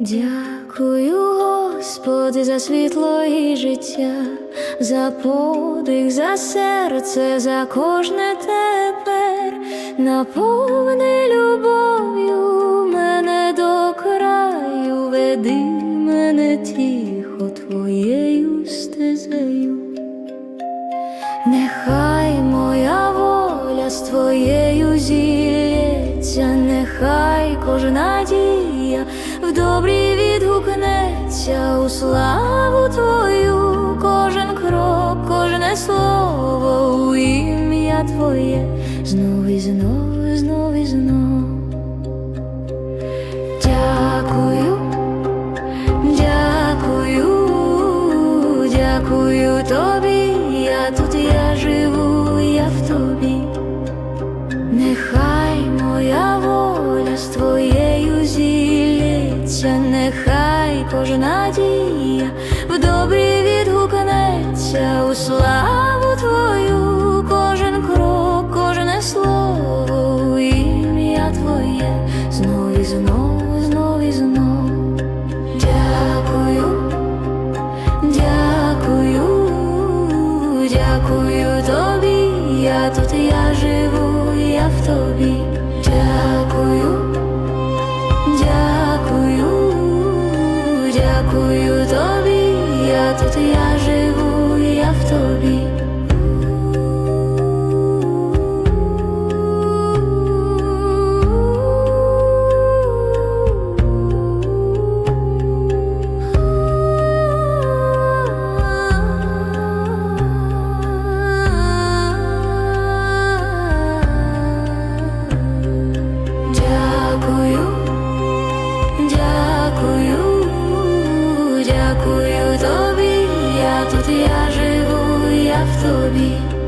Дякую, Господи, за світло і життя, за подих, за серце, за кожне тепер, наповни любов'ю мене до краю, веди мене тихо твоєю стезею. Нехай моя воля з твоєю зілється, нехай кожна дія в добрі відгукнеться у славу твою, кожен крок, кожне слово у ім'я Твоє, знов і знов, знов і знов. Дякую. Дякую, дякую тобі, я тут я живу, нехай кожна дія в добрі відгукнеться у славу твою, кожен крок, кожне слово ім'я твоє, знов і знов, знов і знов. Дякую, дякую, дякую тобі, я тут я живу, я в тобі. Дякую тобі, я